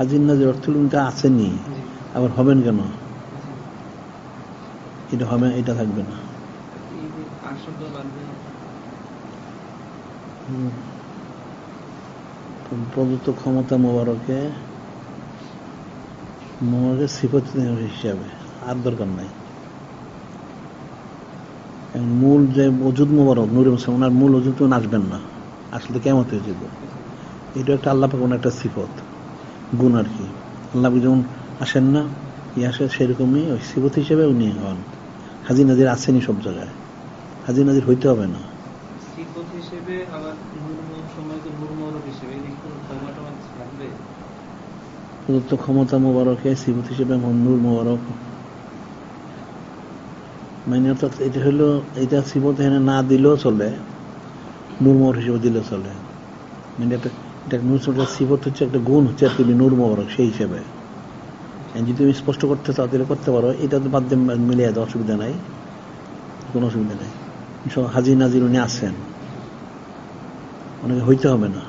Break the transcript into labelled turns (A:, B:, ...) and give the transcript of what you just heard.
A: হাজির নাজির অর্থ হলো উনি তো আসেনি আবার হবেন কেন। এটা হবে এটা থাকবে না। প্রদত্ত ক্ষমতা মোবারকে মোবারকে সিফত হিসাবে আর দরকার নাই। মূল যে ওজুদ মোবারক নুরে মুসলিম ওনার মূল ওজুদ তো আসবেন না। আসলে কেমন হয়েছিল এটা একটা আল্লাহ পাক একটা সিফত। গুণ আর কি। আল্লাহ যেমন আসেন না। ই আসে সেরকমই ওই সিফত হিসেবে উনি হন। হাজি নাজির আসেনি সব জায়গায়। হাজি নাজির হইতে হবে না। প্রদত্ত ক্ষমতা মোবারকে সিবত হিসেবে মন্নুর মোবারক। মানে অর্থাৎ এটা হলো এটা সিবত এখানে না দিলেও চলে নূর মোহর হিসেবে দিলেও চলে। মানে এটা এটা নূর সিফত হচ্ছে, একটা গুণ হচ্ছে আর তুমি নূর মোবারক, সেই হিসেবে। যদি তুমি স্পষ্ট করতে চাও, তাহলে করতে পারো। এটা তো বাদ মিলে দেওয়া অসুবিধা নাই। কোনো অসুবিধা নেই। হাজির নাজির উনি আসছেন অনেকে হইতে হবে না।